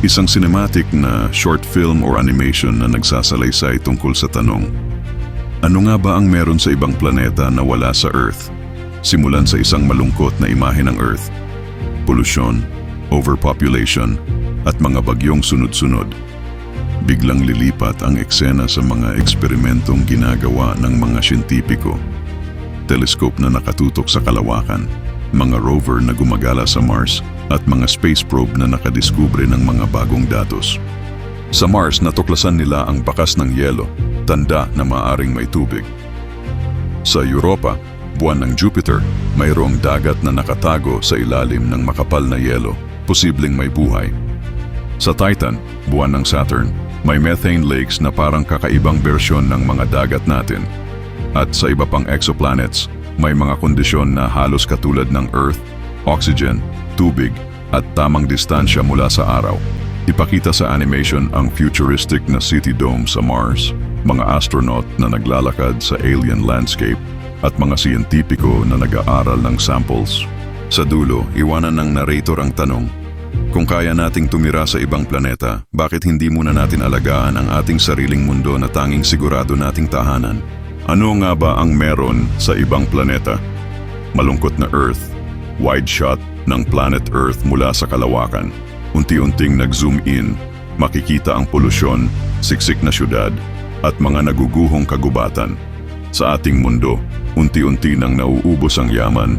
Isang cinematic na short film or animation na nagsasalaysay tungkol sa tanong, ano nga ba ang meron sa ibang planeta na wala sa Earth? Simulan sa isang malungkot na imahe ng Earth, polusyon, overpopulation, at mga bagyong sunod-sunod. Biglang lilipat ang eksena sa mga eksperimentong ginagawa ng mga siyentipiko. Telescope na nakatutok sa kalawakan, mga rover na gumagala sa Mars, at mga space probe na nakadiskubre ng mga bagong datos. Sa Mars, natuklasan nila ang bakas ng yelo, tanda na maaring may tubig. Sa Europa, buwan ng Jupiter, mayroong dagat na nakatago sa ilalim ng makapal na yelo, posibleng may buhay. Sa Titan, buwan ng Saturn, may methane lakes na parang kakaibang bersyon ng mga dagat natin. At sa iba pang exoplanets, may mga kondisyon na halos katulad ng Earth, oxygen, tubig, at tamang distansya mula sa araw. Ipakita sa animation ang futuristic na city dome sa Mars, mga astronaut na naglalakad sa alien landscape, at mga siyentipiko na nag-aaral ng samples. Sa dulo, iwanan ng narrator ang tanong, kung kaya nating tumira sa ibang planeta, bakit hindi muna natin alagaan ang ating sariling mundo na tanging sigurado nating tahanan? Ano nga ba ang meron sa ibang planeta? Malungkot na Earth, wide shot ng planet Earth mula sa kalawakan. Unti-unting nag-zoom in, makikita ang polusyon, siksik na syudad, at mga naguguhong kagubatan. Sa ating mundo, unti-unti nang nauubos ang yaman,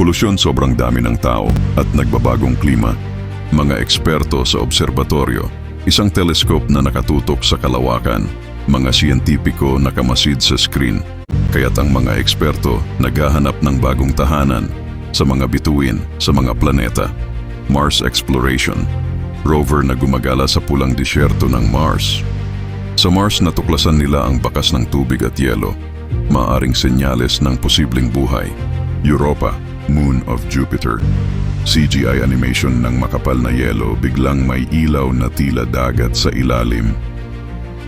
polusyon sobrang dami ng tao at nagbabagong klima. Mga eksperto sa obserbatoryo, isang teleskop na nakatutok sa kalawakan, mga siyentipiko nakamasid sa screen, kaya't ang mga eksperto naghahanap ng bagong tahanan sa mga bituin sa mga planeta. Mars Exploration, rover na gumagala sa pulang disyerto ng Mars. Sa Mars natuklasan nila ang bakas ng tubig at yelo, maaring senyales ng posibleng buhay. Europa, Moon of Jupiter. CGI animation ng makapal na yelo biglang may ilaw na tila dagat sa ilalim.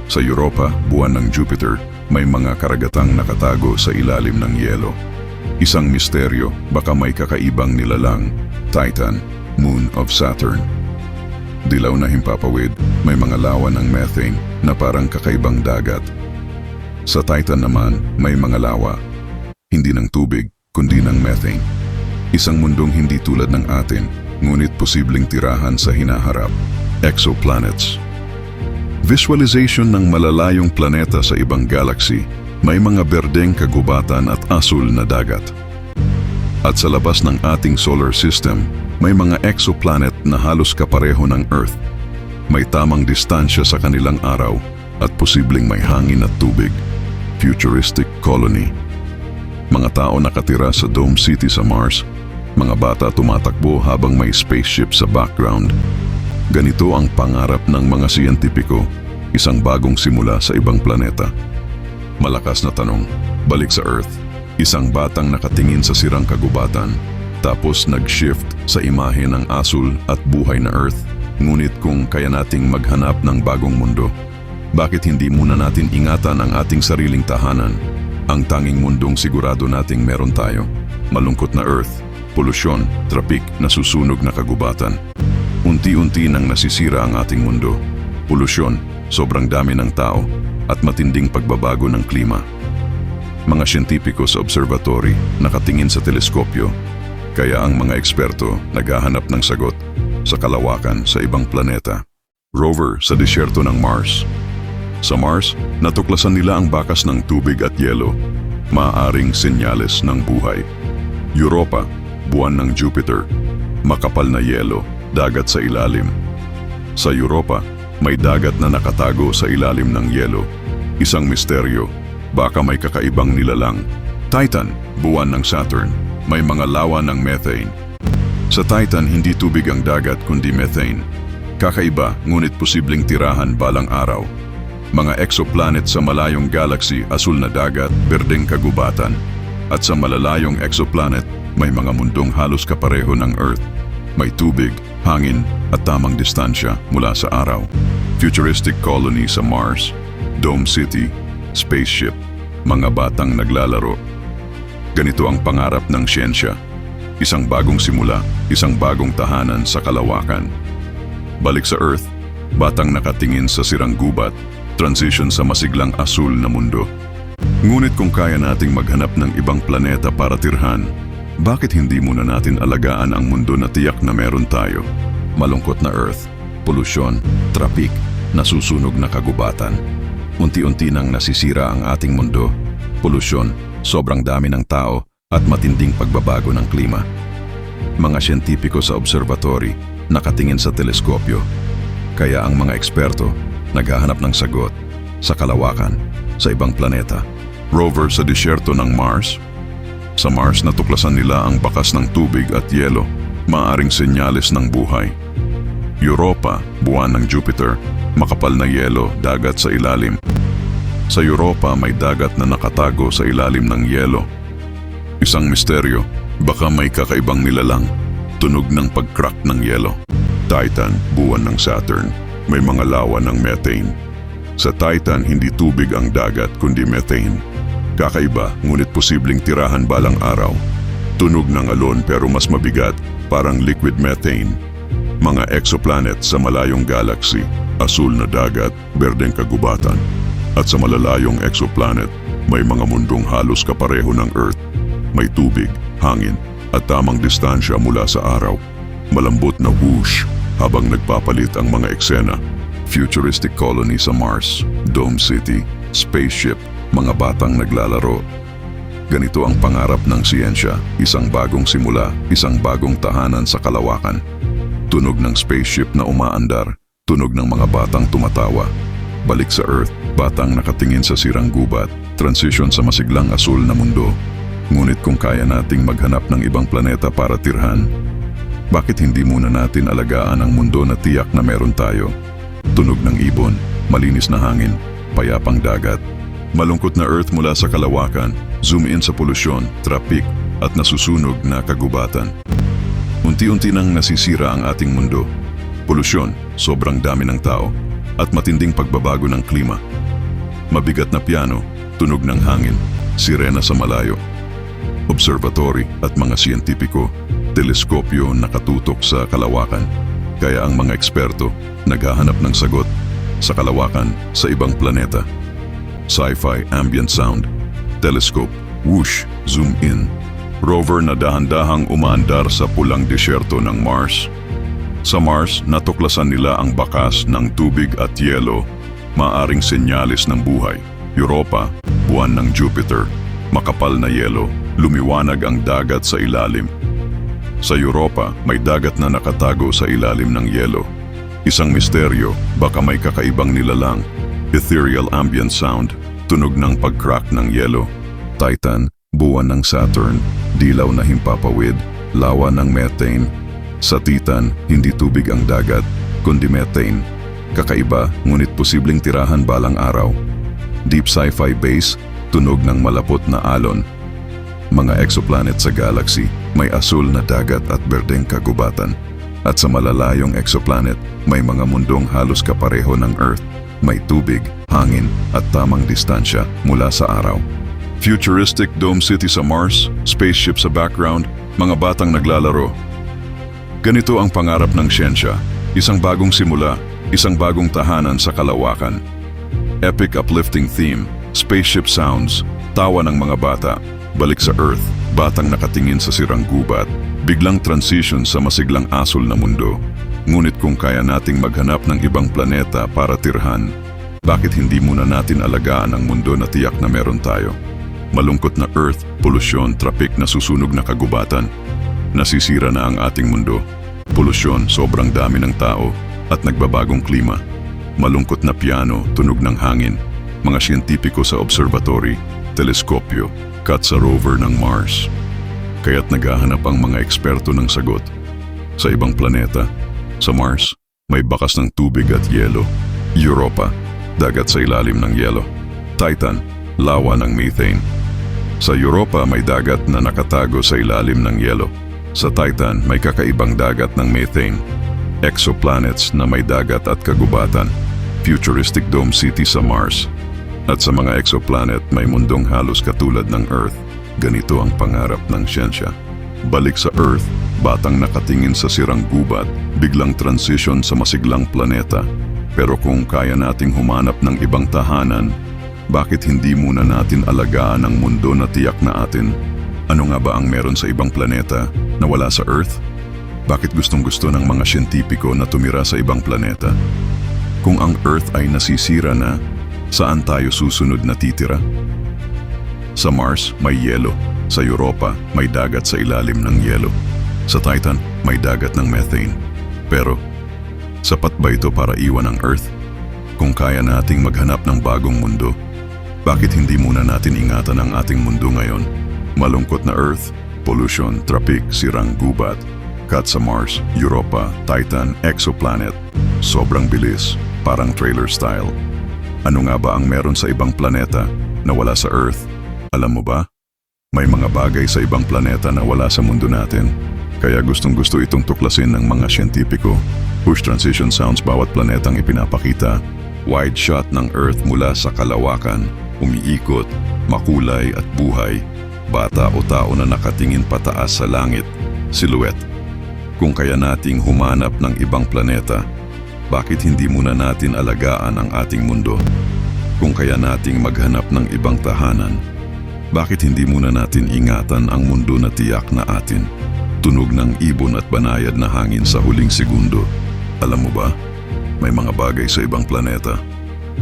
Sa Europa, buwan ng Jupiter, may mga karagatang nakatago sa ilalim ng yelo. Isang misteryo, baka may kakaibang nilalang, Titan, Moon of Saturn. Dilaw na himpapawid, may mga lawa ng methane na parang kakaibang dagat. Sa Titan naman, may mga lawa, hindi ng tubig, kundi ng methane. Isang mundong hindi tulad ng atin, ngunit posibleng tirahan sa hinaharap, exoplanets. Visualization ng malalayong planeta sa ibang galaxy, may mga berdeng kagubatan at asul na dagat. At sa labas ng ating solar system, may mga exoplanet na halos kapareho ng Earth. May tamang distansya sa kanilang araw at posibleng may hangin at tubig. Futuristic colony. Mga tao nakatira sa Dome City sa Mars. Mga bata tumatakbo habang may spaceship sa background. Ganito ang pangarap ng mga siyentipiko, isang bagong simula sa ibang planeta. Malakas na tanong, balik sa Earth. Isang batang nakatingin sa sirang kagubatan, tapos nag-shift sa imahe ng asul at buhay na Earth. Ngunit kung kaya nating maghanap ng bagong mundo, bakit hindi muna natin ingatan ang ating sariling tahanan? Ang tanging mundong sigurado nating meron tayo. Malungkot na Earth, polusyon, trapik, nasusunog na kagubatan. Unti-unti nang nasisira ang ating mundo. Polusyon, sobrang dami ng tao, at matinding pagbabago ng klima. Mga siyentipiko sa observatory nakatingin sa teleskopyo, kaya ang mga eksperto naghahanap ng sagot sa kalawakan sa ibang planeta. Rover sa disyerto ng Mars. Sa Mars, natuklasan nila ang bakas ng tubig at yelo, maaaring senyales ng buhay. Europa, buwan ng Jupiter, makapal na yelo, dagat sa ilalim. Sa Europa, may dagat na nakatago sa ilalim ng yelo, isang misteryo, baka may kakaibang nilalang. Titan, buwan ng Saturn, may mga lawa ng methane. Sa Titan, hindi tubig ang dagat kundi methane. Kakaiba, ngunit posibleng tirahan balang araw. Mga exoplanet sa malayong galaxy, asul na dagat, berdeng kagubatan. At sa malalayong exoplanet, may mga mundong halos kapareho ng Earth. May tubig, hangin, at tamang distansya mula sa araw. Futuristic colony sa Mars, Dome City, spaceship, mga batang naglalaro. Ganito ang pangarap ng siyensya. Isang bagong simula, isang bagong tahanan sa kalawakan. Balik sa Earth, batang nakatingin sa sirang gubat, transition sa masiglang asul na mundo. Ngunit kung kaya nating maghanap ng ibang planeta para tirhan, bakit hindi muna natin alagaan ang mundo na tiyak na meron tayo? Malungkot na Earth, polusyon, trapik, nasusunog na kagubatan. Unti-unti nang nasisira ang ating mundo, polusyon, sobrang dami ng tao at matinding pagbabago ng klima. Mga siyentipiko sa observatory nakatingin sa teleskopyo, kaya ang mga eksperto naghahanap ng sagot sa kalawakan sa ibang planeta. Rover sa disyerto ng Mars. Sa Mars natuklasan nila ang bakas ng tubig at yelo, maaring senyales ng buhay. Europa, buwan ng Jupiter, makapal na yelo, dagat sa ilalim. Sa Europa may dagat na nakatago sa ilalim ng yelo. Isang misteryo, baka may kakaibang nilalang, tunog ng pag-crack ng yelo. Titan, buwan ng Saturn, may mga lawa ng methane. Sa Titan, hindi tubig ang dagat kundi methane. Kakaiba, ngunit posibleng tirahan balang araw. Tunog ng alon pero mas mabigat, parang liquid methane. Mga exoplanet sa malayong galaxy, asul na dagat, berdeng kagubatan. At sa malalayong exoplanet, may mga mundong halos kapareho ng Earth. May tubig, hangin, at tamang distansya mula sa araw. Malambot na whoosh habang nagpapalit ang mga eksena. Futuristic colony sa Mars, Dome City, spaceship, mga batang naglalaro. Ganito ang pangarap ng siyensya, isang bagong simula, isang bagong tahanan sa kalawakan. Tunog ng spaceship na umaandar, tunog ng mga batang tumatawa. Balik sa Earth, batang nakatingin sa sirang gubat, transition sa masiglang asul na mundo. Ngunit kung kaya nating maghanap ng ibang planeta para tirhan, bakit hindi muna natin alagaan ang mundo na tiyak na meron tayo? Tunog ng ibon, malinis na hangin, payapang dagat. Malungkot na Earth mula sa kalawakan, zoom in sa polusyon, trapik, at nasusunog na kagubatan. Unti-unti nang nasisira ang ating mundo. Polusyon, sobrang dami ng tao, at matinding pagbabago ng klima. Mabigat na piano, tunog ng hangin, sirena sa malayo. Observatory at mga siyentipiko, teleskopyo nakatutok sa kalawakan. Kaya ang mga eksperto naghahanap ng sagot sa kalawakan sa ibang planeta. Sci-fi ambient sound, telescope, whoosh, zoom in. Rover na dahan-dahang umaandar sa pulang disyerto ng Mars. Sa Mars, natuklasan nila ang bakas ng tubig at yelo, maaring senyales ng buhay. Europa, buwan ng Jupiter, makapal na yelo, lumiwanag ang dagat sa ilalim. Sa Europa, may dagat na nakatago sa ilalim ng yelo. Isang misteryo, baka may kakaibang nilalang. Ethereal ambient sound, tunog ng pag-crack ng yelo. Titan, buwan ng Saturn, dilaw na himpapawid, lawa ng methane. Sa Titan, hindi tubig ang dagat, kundi methane. Kakaiba, ngunit posibleng tirahan balang araw. Deep sci-fi base, tunog ng malapot na alon. Mga exoplanet sa galaxy, may asul na dagat at berdeng kagubatan. At sa malalayong exoplanet, may mga mundong halos kapareho ng Earth. May tubig, hangin at tamang distansya mula sa araw. Futuristic dome city sa Mars, spaceship sa background, mga batang naglalaro. Ganito ang pangarap ng siyensya, isang bagong simula, isang bagong tahanan sa kalawakan. Epic uplifting theme, spaceship sounds, tawa ng mga bata, balik sa Earth, batang nakatingin sa sirang gubat, biglang transition sa masiglang asol na mundo. Ngunit kung kaya nating maghanap ng ibang planeta para tirhan, bakit hindi muna natin alagaan ang mundo na tiyak na meron tayo? Malungkot na Earth, polusyon, trapik na susunog na kagubatan. Nasisira na ang ating mundo. Polusyon, sobrang dami ng tao at nagbabagong klima. Malungkot na piano, tunog ng hangin. Mga siyentipiko sa observatory, teleskopyo, cut sa rover ng Mars. Kaya't naghahanap ang mga eksperto ng sagot. Sa ibang planeta, sa Mars, may bakas ng tubig at yelo. Europa, dagat sa ilalim ng yelo. Titan, lawa ng methane. Sa Europa may dagat na nakatago sa ilalim ng yelo. Sa Titan may kakaibang dagat ng methane. Exoplanets na may dagat at kagubatan. Futuristic dome city sa Mars. At sa mga exoplanet may mundong halos katulad ng Earth. Ganito ang pangarap ng siyensya. Balik sa Earth, Batang nakatingin sa sirang gubat, biglang transition sa masiglang planeta. Pero kung kaya nating humanap ng ibang tahanan, bakit hindi muna natin alagaan ang mundo na tiyak na atin? Ano nga ba ang meron sa ibang planeta na wala sa Earth? Bakit gustong gusto ng mga siyentipiko na tumira sa ibang planeta? Kung ang Earth ay nasisira na, saan tayo susunod na titira? Sa Mars, may yelo. Sa Europa, may dagat sa ilalim ng yelo. Sa Titan, may dagat ng methane. Pero, sapat ba ito para iwan ang Earth? Kung kaya nating maghanap ng bagong mundo, bakit hindi muna natin ingatan ang ating mundo ngayon? Malungkot na Earth, pollution, traffic, sirang gubat, cut sa Mars, Europa, Titan, exoplanet. Sobrang bilis, parang trailer style. Ano nga ba ang meron sa ibang planeta na wala sa Earth? Alam mo ba? May mga bagay sa ibang planeta na wala sa mundo natin. Kaya gustong gusto itong tuklasin ng mga siyentipiko. Push transition sounds bawat planetang ipinapakita. Wide shot ng Earth mula sa kalawakan, umiikot, makulay at buhay. Bata o tao na nakatingin pataas sa langit, silhouette. Kung kaya nating humanap ng ibang planeta, bakit hindi muna natin alagaan ang ating mundo? Kung kaya nating maghanap ng ibang tahanan, bakit hindi muna natin ingatan ang mundo na tiyak na atin? Tunog ng ibon at banayad na hangin sa huling segundo. Alam mo ba, may mga bagay sa ibang planeta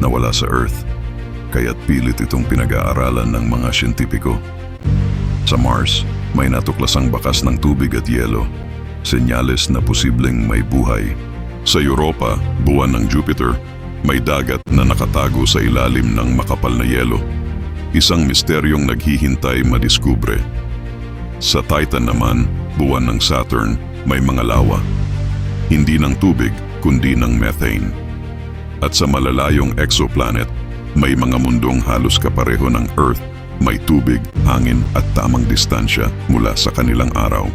na wala sa Earth, kaya't pilit itong pinag-aaralan ng mga siyentipiko. Sa Mars, may natuklasang bakas ng tubig at yelo, senyales na posibleng may buhay. Sa Europa, buwan ng Jupiter, may dagat na nakatago sa ilalim ng makapal na yelo. Isang misteryong naghihintay madiskubre. Sa Titan naman, buwan ng Saturn, may mga lawa. Hindi ng tubig, kundi ng methane. At sa malalayong exoplanet, may mga mundong halos kapareho ng Earth, may tubig, hangin at tamang distansya mula sa kanilang araw.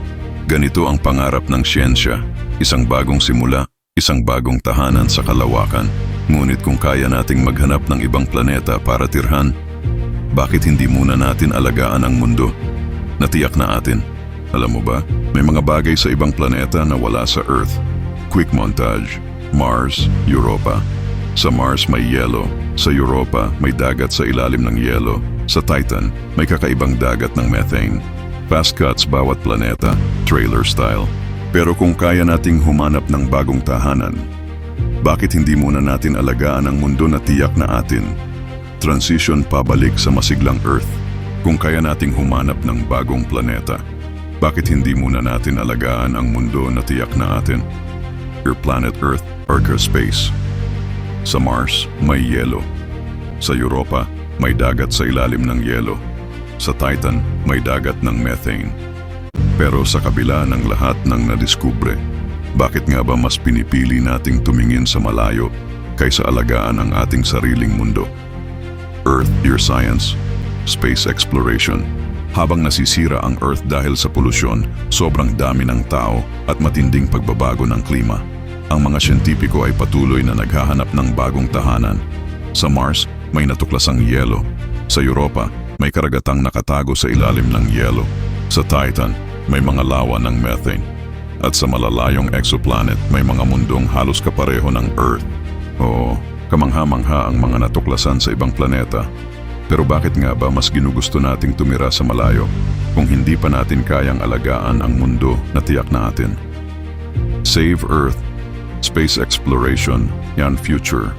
Ganito ang pangarap ng siyensya, isang bagong simula, isang bagong tahanan sa kalawakan. Ngunit kung kaya nating maghanap ng ibang planeta para tirhan, bakit hindi muna natin alagaan ang mundo? Natiyak na atin. Alam mo ba, may mga bagay sa ibang planeta na wala sa Earth. Quick montage. Mars, Europa. Sa Mars may yelo. Sa Europa may dagat sa ilalim ng yelo. Sa Titan may kakaibang dagat ng methane. Fast cuts bawat planeta, trailer style. Pero kung kaya nating humanap ng bagong tahanan, bakit hindi muna natin alagaan ang mundo na tiyak na atin? Transition pabalik sa masiglang Earth. Kung kaya nating humanap ng bagong planeta, bakit hindi muna natin alagaan ang mundo na tiyak na atin? Your planet Earth, Arca Space. Sa Mars, may yelo. Sa Europa, may dagat sa ilalim ng yelo. Sa Titan, may dagat ng methane. Pero sa kabila ng lahat ng nadiskubre, bakit nga ba mas pinipili nating tumingin sa malayo kaysa alagaan ang ating sariling mundo? Earth, Your Science, Space Exploration. Habang nasisira ang Earth dahil sa polusyon, sobrang dami ng tao at matinding pagbabago ng klima. Ang mga siyentipiko ay patuloy na naghahanap ng bagong tahanan. Sa Mars, may natuklasang yelo. Sa Europa, may karagatang nakatago sa ilalim ng yelo. Sa Titan, may mga lawa ng methane. At sa malalayong exoplanet, may mga mundong halos kapareho ng Earth. Oo, kamangha-mangha ang mga natuklasan sa ibang planeta. Pero bakit nga ba mas ginugusto nating tumira sa malayo kung hindi pa natin kayang alagaan ang mundo na tiyak na atin? Save Earth, Space Exploration, yan future.